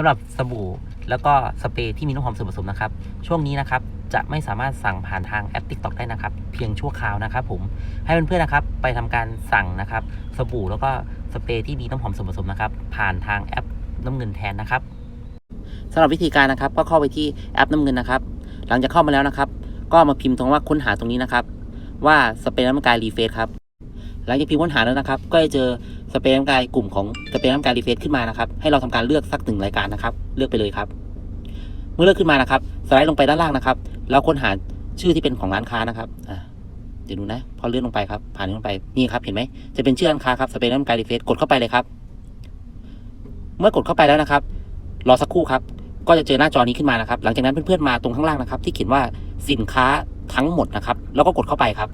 ำหรับสบู่แล้วก็สเปรย์ที่มีน้ำหอมส่วนผสมนะครับ ช่วงนี้นะครับจะไม่สามารถสั่งผ่านทางแอป TikTok ได้นะครับ เพียงชั่วคราวนะครับ ผมให้เพื่อนๆนะครับ ไปทำการสั่งนะครับ สบู่แล้วก็สเปรย์ที่มีน้ำหอมส่วนผสมนะครับ ผ่านทางแอปน้ำเงินแทนนะครับสำหรับวิธีการนะครับ ก็เข้าไปที่แอปน้ำเงินนะครับ หลังจากเข้ามาแล้วนะครับ ก็มาพิมพ์ตรงว่าค้นหาตรงนี้นะครับ ว่าสเปรย์น้ำมันกายรีเฟสครับ หลังจากพิมพ์ค้นหาแล้วนะครับ ก็จะเจอสเปรย์น้ำกายกลุ่มของสเปรย์น้ำกายรีเฟสขึ้นมานะครับ ให้เราทำการเลือกสักหนึ่งรายการนะครับ เลือกไปเลยครับ เมื่อเลือกขึ้นมานะครับสไลด์ลงไปด้านล่างนะครับ แล้วค้นหาชื่อที่เป็นของร้านค้านะครับเดี๋ยวดูนะ พอเลื่อนลงไปครับ ผ่านลงไปนี่ครับเห็นไหมจะเป็นชื่อร้านค้าครับสเปรย์น้ำกายรีเฟสกดเข้าไปเลยครับ เมื่อกดเข้าไปแล้วนะครับ รอสักครู่ครับก็จะเจอหน้าจอนี้ขึ้นมานะครับ หลังจากนั้นเพื่อนๆมาตรงข้างล่างนะครับ ที่เขียนว่าสินค้าทั้งหมดนะครับ แล้วก็กดเข้าไปครับ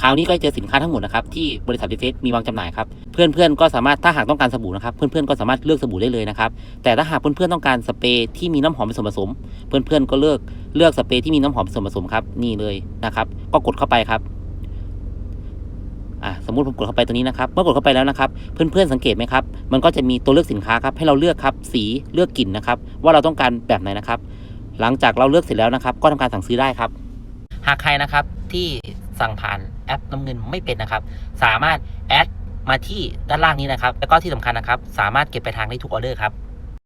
คราวนี้ก็จะเจอสินค้าทั้งหมดนะครับที่บริษัทดีเฟสมีวางจำหน่ายครับเพื่อนๆก็สามารถถ้าหากต้องการสบู่นะครับเพื่อนๆก็สามารถเลือกสบู่ได้เลยนะครับแต่ถ้าหากเพื่อนๆต้องการสเปรย์ที่มีน้ำหอมเป็นส่วนผสม เพื่อนๆก็เลือกเลือกสเปรย์ที่มีน้ำหอมเป็นส่วนผสมครับนี่เลยนะครับก็กดเข้าไปครับอ่าสมมุติผมกดเข้าไปตัวนี้นะครับเมื่อกดเข้าไปแล้วนะครับ เพื่อนๆสังเกตไหมครับ มันก็จะมีตัวเลือกสินค้าครับให้เราเลือกครับสีเลือกกลิ่นนะครับ ว่าเราต้องการแบบไหนนะครับ หลังจากเราเลือกเสร็จแล้วนะครับ ก็ทำการสั่งซื้อได้ครับ หากใครนะครับที่ สั่งผ่านแอปน้ำเงินไม่เป็นนะครับ สามารถแอดมาที่ด้านล่างนี้นะครับ แล้วก็ที่สำคัญนะครับ สามารถเก็บไปลายทางได้ทุกออเดอร์ครับ